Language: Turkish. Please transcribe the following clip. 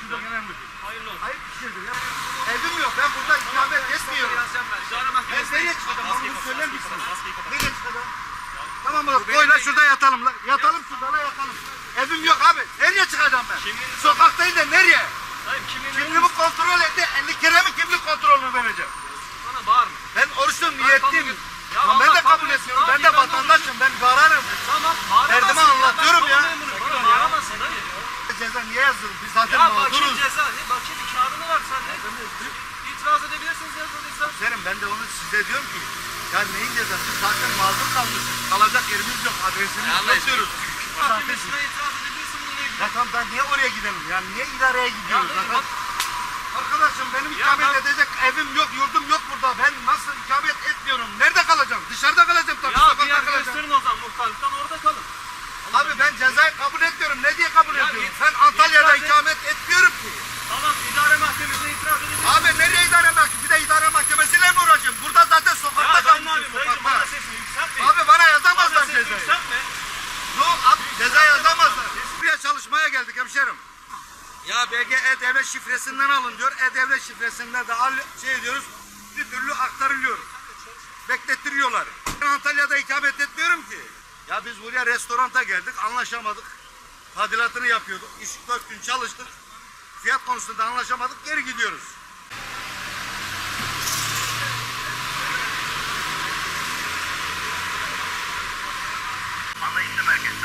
Şurada genel müdür. Hayırlı olsun. Ayıp bir şeydir ya. Evim yok. Ben burada ikamet etmiyorum. Ben nereye çıkacağım? Bana bunu söyler misin? Nereye çıkacağım? Tamam mı? Koy lan şurada yatalım. Yatalım şurada lan yatalım. Evim yok abi. Nereye çıkacağım ben? Kimliğinizi Sokak değil de nereye? Hayır Kimliğimi kontrol etti. 50 kere mi kimlik kontrolünü vereceğim? Bana bağırma. Ben oruçluyum, niyetliyim. Ben de kabul etmiyorum. Ben de vatandaşım. Ben bağırırım. Tamam. Yazılır? Biz zaten Ya mağduruz. ceza. Ne? Bir kağıdını var sende. İtiraz edebilirsiniz yazıldıysa. Serim ben de onu size diyorum ki ya neyin cezası? Zaten mağdur kalmışız. Kalacak yerimiz yok. Adresimiz yok diyoruz. Mahkemesine itiraz edebilirsin bununla ilgili. Ya tamam ben niye oraya gidelim? Ya niye idareye gidiyoruz? Ya zaten? Arkadaşım benim Ya ikamet ben- edecek evim yok, yurdum yok burada. Ben nasıl ikamet etmiyorum? Nerede kalacağım? Dışarıda kalacağım ben cezayı kabul etmiyorum. Ne diye kabul Ya ediyorum? Ben Antalya'da itiraz et- ikamet etmiyorum ki. Tamam idare mahkemesine itiraz edebilirsin. Abi nereye idare mahkemesi? Bir de idare mahkemesiyle mi uğraşayım? Burada zaten sokakta kalmışım dayıcım bana sokakta. sesini yükseltme. Abi bana yazamazlar Bana cezayı. yükseltme. Yok abi ceza yazamazlar. Buraya çalışmaya geldik hemşerim. Ya BG E-Devlet şifresinden alın diyor. E-Devlet şifresinden de al, şey diyoruz bir türlü aktarılıyor. Beklettiriyorlar. Ben Antalya'da ikamet etmiyorum ki. Ya biz buraya restoranta geldik, anlaşamadık. Tadilatını yapıyorduk. 3-4 gün çalıştık. Fiyat konusunda anlaşamadık, geri gidiyoruz. Anlayışlı merkez